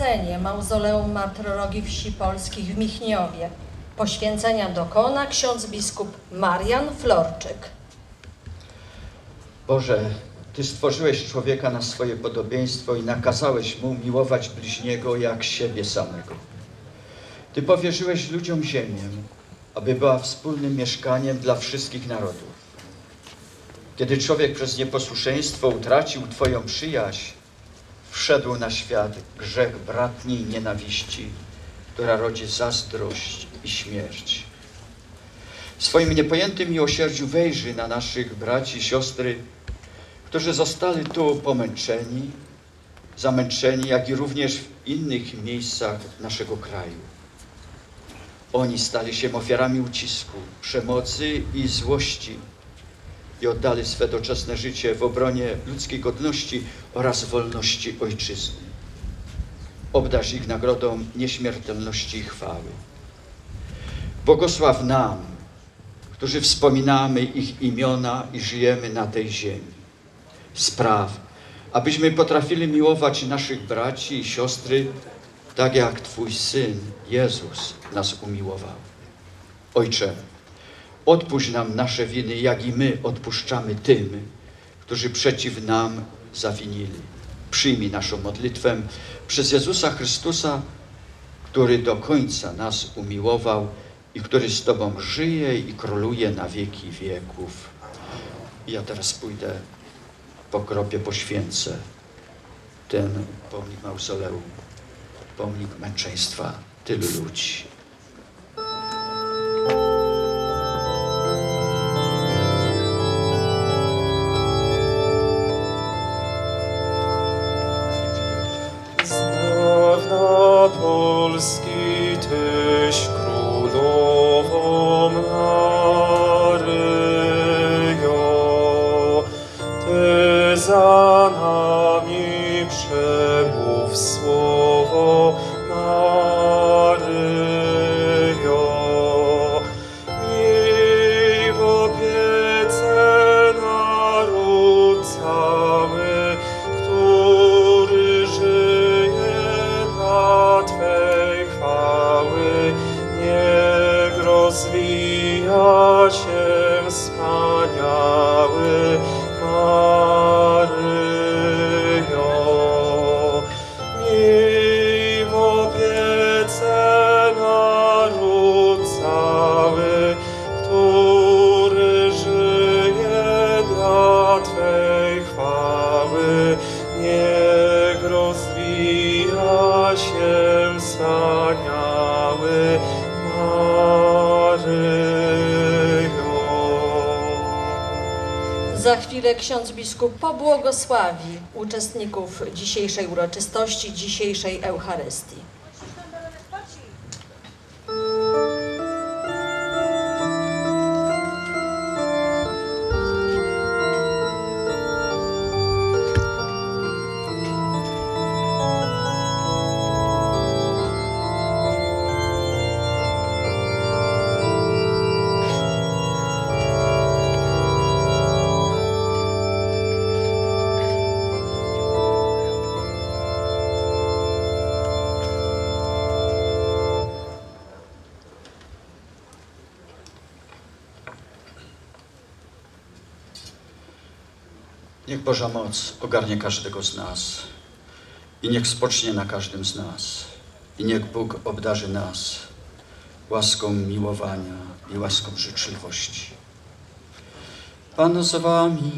Cenie Mauzoleum Martyrologii Wsi Polskich w Michniowie. Poświęcenia dokona ksiądz biskup Marian Florczyk. Boże, Ty stworzyłeś człowieka na swoje podobieństwo i nakazałeś mu miłować bliźniego jak siebie samego. Ty powierzyłeś ludziom ziemię, aby była wspólnym mieszkaniem dla wszystkich narodów. Kiedy człowiek przez nieposłuszeństwo utracił Twoją przyjaźń, wszedł na świat grzech bratniej nienawiści, która rodzi zazdrość i śmierć. W swoim niepojętym miłosierdziu wejrzy na naszych braci i siostry, którzy zostali tu pomęczeni, zamęczeni, jak i również w innych miejscach naszego kraju. Oni stali się ofiarami ucisku, przemocy i złości i oddali swe doczesne życie w obronie ludzkiej godności oraz wolności ojczyzny. Obdarz ich nagrodą nieśmiertelności i chwały. Błogosław nam, którzy wspominamy ich imiona i żyjemy na tej ziemi. Spraw, abyśmy potrafili miłować naszych braci i siostry, tak jak Twój Syn Jezus nas umiłował. Ojcze, odpuść nam nasze winy, jak i my odpuszczamy tym, którzy przeciw nam zawinili. Przyjmij naszą modlitwę przez Jezusa Chrystusa, który do końca nas umiłował i który z Tobą żyje i króluje na wieki wieków. Ja teraz pójdę po kropie poświęcę ten pomnik mauzoleum, pomnik męczeństwa tylu ludzi. Dawna Polski Tyś ksiądz biskup pobłogosławi uczestników dzisiejszej uroczystości, dzisiejszej Eucharystii. Boża moc ogarnie każdego z nas i niech spocznie na każdym z nas. I niech Bóg obdarzy nas łaską miłowania i łaską życzliwości. Pan z wami.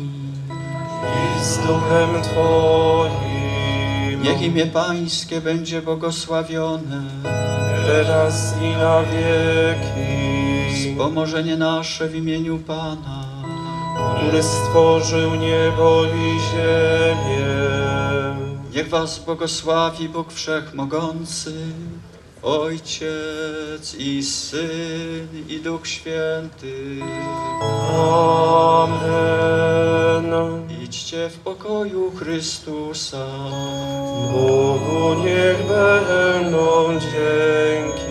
I z duchem Twoim, Niech imię Pańskie będzie błogosławione. teraz i na wieki, Pomożenie nasze w imieniu Pana. Który stworzył niebo i ziemię. Niech was błogosławi Bóg Wszechmogący, Ojciec i Syn i Duch Święty. Amen. Idźcie w pokoju Chrystusa. Bogu niech będą dzięki.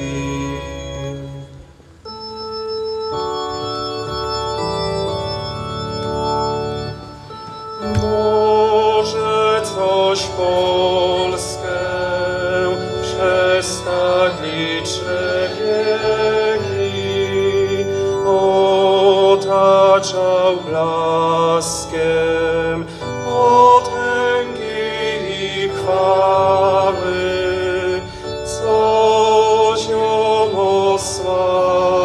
Polskę przez tak otaczał blaskiem potęgi i chwały, coś ją osłaniał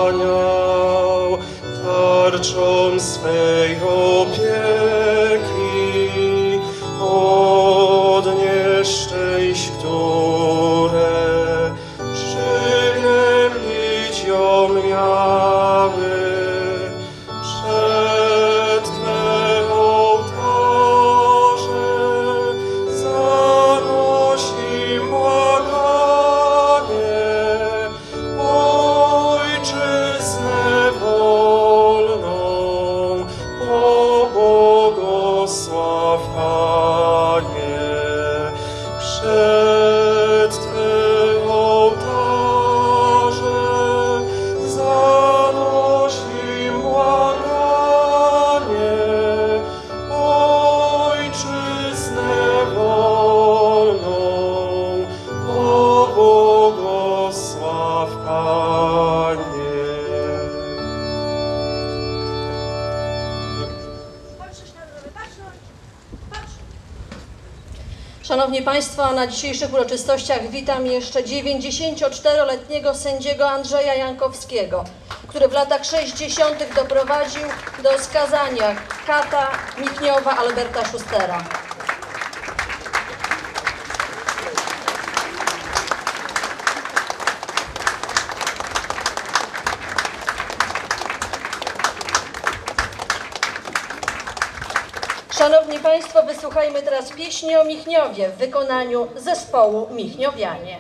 tarczą swej opieki. Szanowni Państwo, na dzisiejszych uroczystościach witam jeszcze 94-letniego sędziego Andrzeja Jankowskiego, który w latach 60. doprowadził do skazania kata Mitniowa Alberta Schustera. Szanowni Państwo, wysłuchajmy teraz pieśni o Michniowie w wykonaniu zespołu Michniowianie.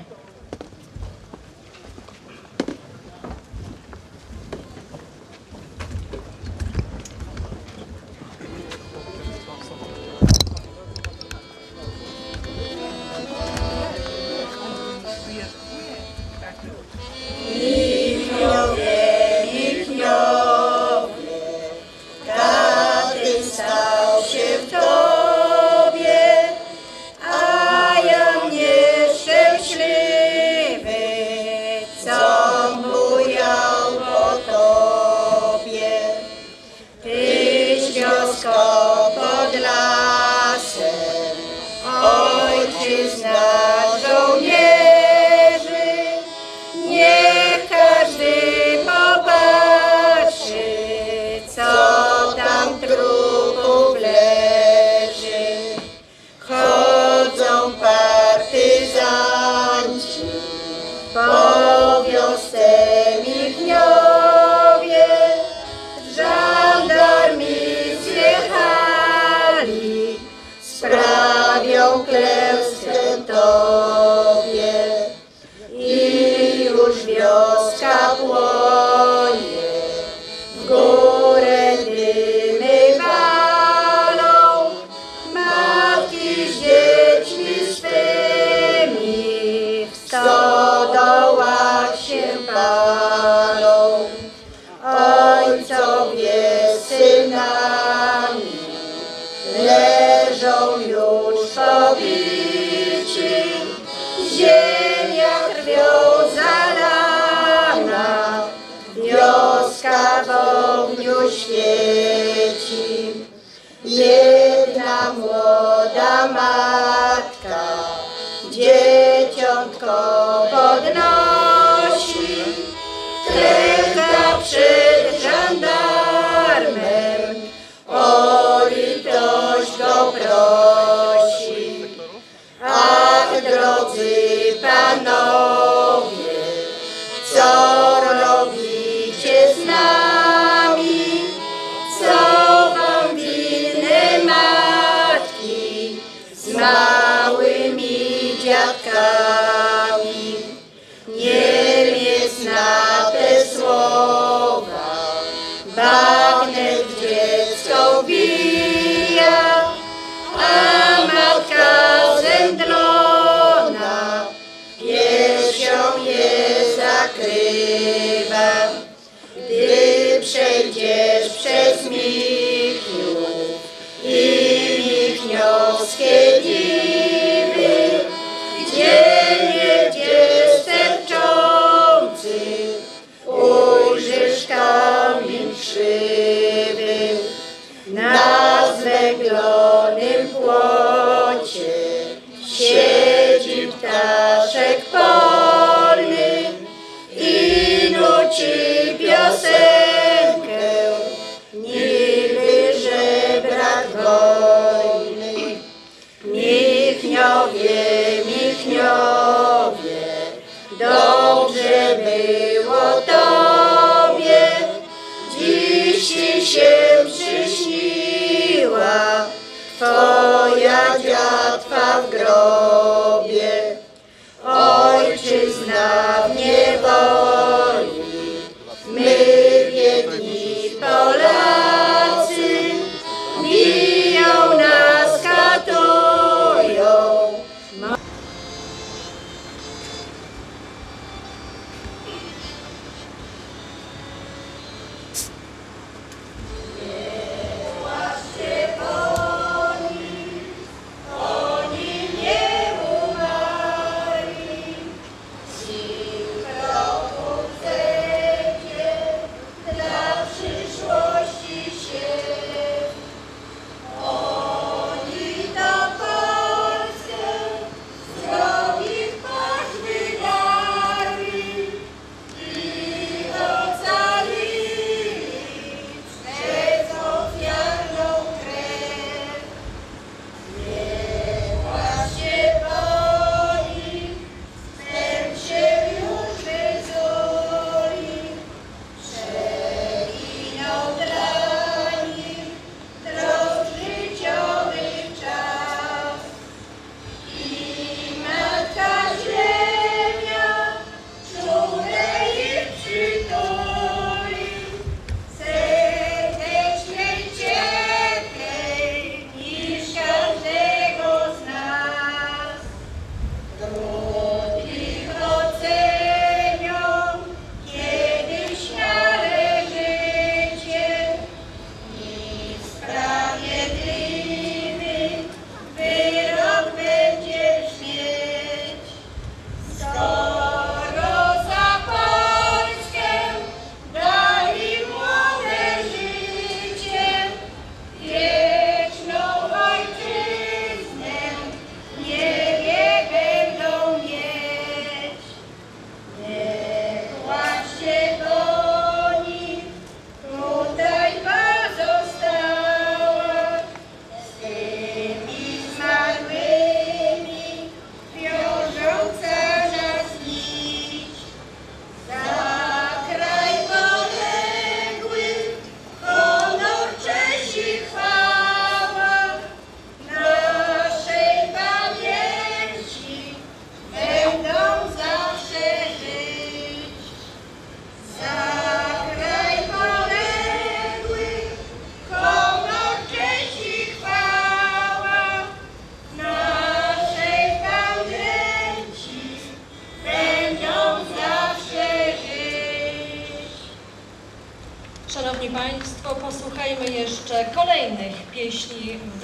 leżą już sowiczy. Ziemia krwią zalana, wioska w ogniu świeci. Amém. Dziatwa w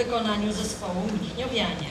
wykonaniu zespołu Michniowianie.